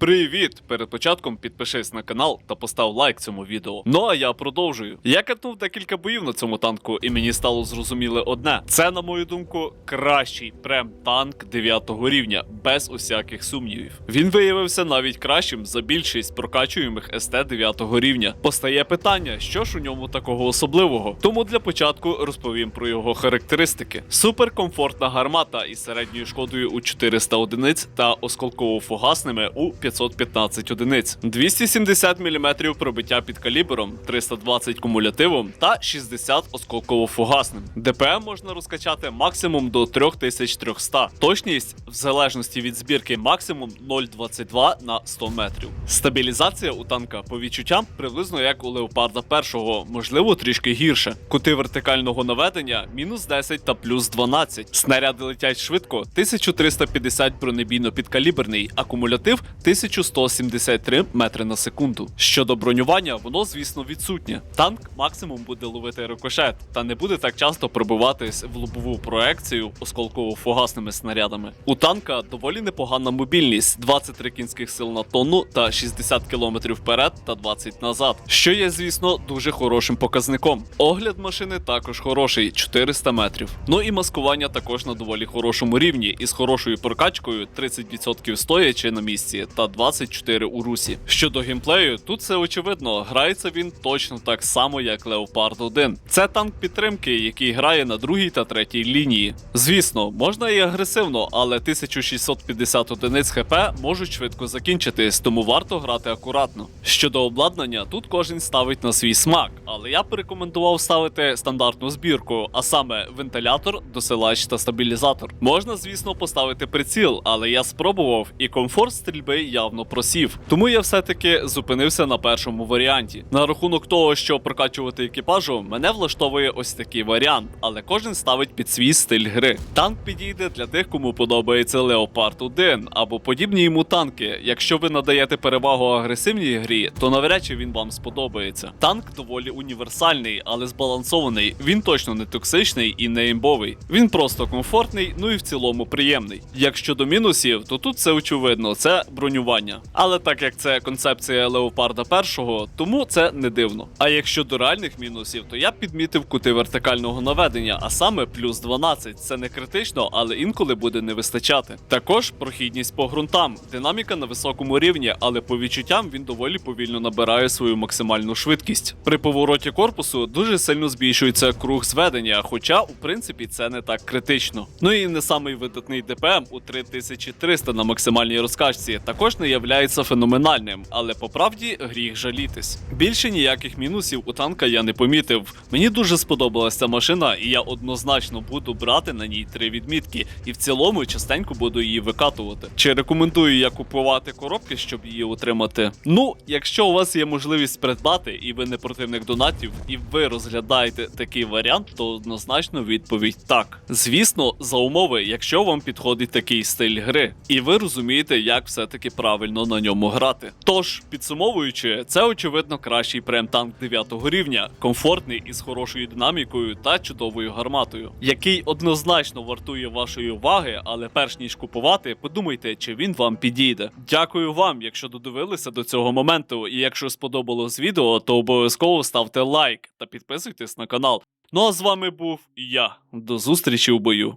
Привіт! Перед початком підпишись на канал та постав лайк цьому відео. Ну а я продовжую. Я катнув декілька боїв на цьому танку, і мені стало зрозуміле одне: це, на мою думку, кращий прем-танк 9 рівня, без усяких сумнівів. Він виявився навіть кращим за більшість прокачуємих СТ 9 рівня. Постає питання, що ж у ньому такого особливого. Тому для початку розповім про його характеристики. Суперкомфортна гармата із середньою шкодою у 400 одиниць та осколково-фугасними у 515 одиниць, 270 мм пробиття під калібром, 320 кумулятивом та 60 осколково-фугасним. ДПМ можна розкачати максимум до 3300. Точність в залежності від збірки максимум 0,22 на 100 метрів. Стабілізація у танка по відчуттям приблизно як у леопарда першого, можливо трішки гірше. Кути вертикального наведення мінус 10 та плюс 12. Снаряди летять швидко, 1350 бронебійно підкаліберний, акумулятив 1173 метри на секунду. Щодо бронювання, воно звісно відсутнє. Танк максимум буде ловити рикошет, та не буде так часто пробиватись в лобову проекцію осколково-фугасними снарядами. У танка доволі непогана мобільність: 23 кінських сил на тонну та 60 км вперед та 20 назад, що є, звісно, дуже хорошим показником. Огляд машини також хороший 400 метрів. Ну і маскування також на доволі хорошому рівні, із хорошою прокачкою 30% стоячи на місці та 24 у русі. Щодо геймплею, тут все очевидно, грається він точно так само, як Leopard 1. Це танк підтримки, який грає на другій та третій лінії. Звісно, можна і агресивно, але 1650 одиниць ХП можуть швидко закінчитись, тому варто грати акуратно. Щодо обладнання, тут кожен ставить на свій смак, але я б рекомендував ставити стандартну збірку, а саме вентилятор, досилач та стабілізатор. Можна, звісно, поставити приціл, але я спробував і комфорт стрільби явно просів. Тому я все-таки зупинився на першому варіанті. На рахунок того, що прокачувати екіпажу, мене влаштовує ось такий варіант, але кожен ставить під свій стиль гри. Танк підійде для тих, кому подобається Leopard 1 або подібні йому танки. Якщо ви надаєте перевагу агресивній грі, то навряд чи він вам сподобається. Танк доволі універсальний, але збалансований. Він точно не токсичний і не імбовий. Він просто комфортний, ну і в цілому приємний. Якщо до мінусів, то тут все очевидно, це бронювання. Але так як це концепція Леопарда першого, тому це не дивно. А якщо до реальних мінусів, то я б підмітив кути вертикального наведення, а саме плюс 12. Це не критично, але інколи буде не вистачати. Також прохідність по ґрунтам, динаміка на високому рівні, але по відчуттям він доволі повільно набирає свою максимальну швидкість. При повороті корпусу дуже сильно збільшується круг зведення, хоча у принципі це не так критично. Ну і не самий видатний ДПМ у 3300 на максимальній розкачці також не являється феноменальним, але по правді гріх жалітись. Більше ніяких мінусів у танка я не помітив. Мені дуже сподобалася машина, і я однозначно буду брати на ній три відмітки, і в цілому частенько буду її викатувати. Чи рекомендую я купувати коробки, щоб її отримати? Ну, якщо у вас є можливість придбати, і ви не противник донатів, і ви розглядаєте такий варіант, то однозначно відповідь так. Звісно, за умови, якщо вам підходить такий стиль гри, і ви розумієте, як все-таки правильно на ньому грати. Тож, підсумовуючи, це очевидно кращий прем-танк 9 рівня, комфортний із хорошою динамікою та чудовою гарматою, який однозначно вартує вашої уваги, але перш ніж купувати, подумайте, чи він вам підійде. Дякую вам, якщо додивилися до цього моменту. І якщо сподобалось відео, то обов'язково ставте лайк та підписуйтесь на канал. Ну а з вами був я. До зустрічі у бою.